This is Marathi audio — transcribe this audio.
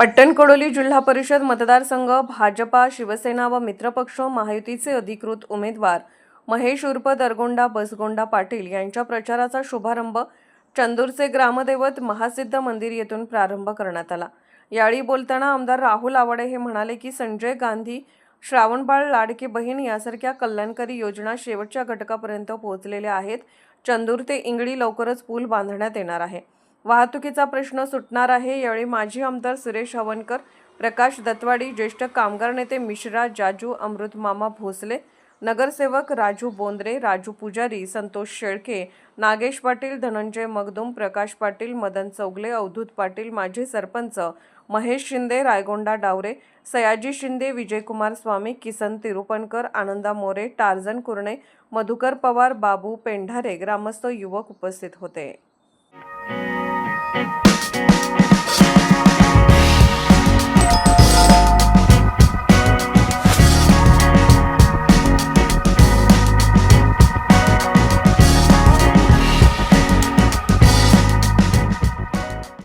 पट्टणकडोली जिल्हा परिषद मतदारसंघ भाजपा शिवसेना व मित्रपक्ष महायुतीचे अधिकृत उमेदवार महेश उर्फ दरगोंडा बसगोंडा पाटील यांच्या प्रचाराचा शुभारंभ चंदूरचे ग्रामदैवत महासिद्ध मंदिर येथून प्रारंभ करण्यात आला. यावेळी बोलताना आमदार राहुल आवाडे हे म्हणाले की संजय गांधी श्रावणबाळ लाडकी बहीण यासारख्या कल्याणकारी योजना शेवटच्या घटकापर्यंत पोहोचलेल्या आहेत. चंदूर ते इंगळी लवकरच पूल बांधण्यात येणार आहे. वाहतुकीचा प्रश्न सुटणार आहे. यावेळी माजी आमदार सुरेश हवनकर प्रकाश दत्वाडी ज्येष्ठ कामगार नेते मिश्रा जाजू अमृतमामा भोसले नगरसेवक राजू बोंद्रे राजू पुजारी संतोष शेळके नागेश पाटील धनंजय मगदुम प्रकाश पाटील मदन चौगले अवधूत पाटील माजी सरपंच महेश शिंदे रायगोंडा डावरे सयाजी शिंदे विजयकुमार स्वामी किसन तिरुपणकर आनंदा मोरे टार्जन कुर्णे मधुकर पवार बाबू पेंढारे ग्रामस्थ युवक उपस्थित होते. Thank you.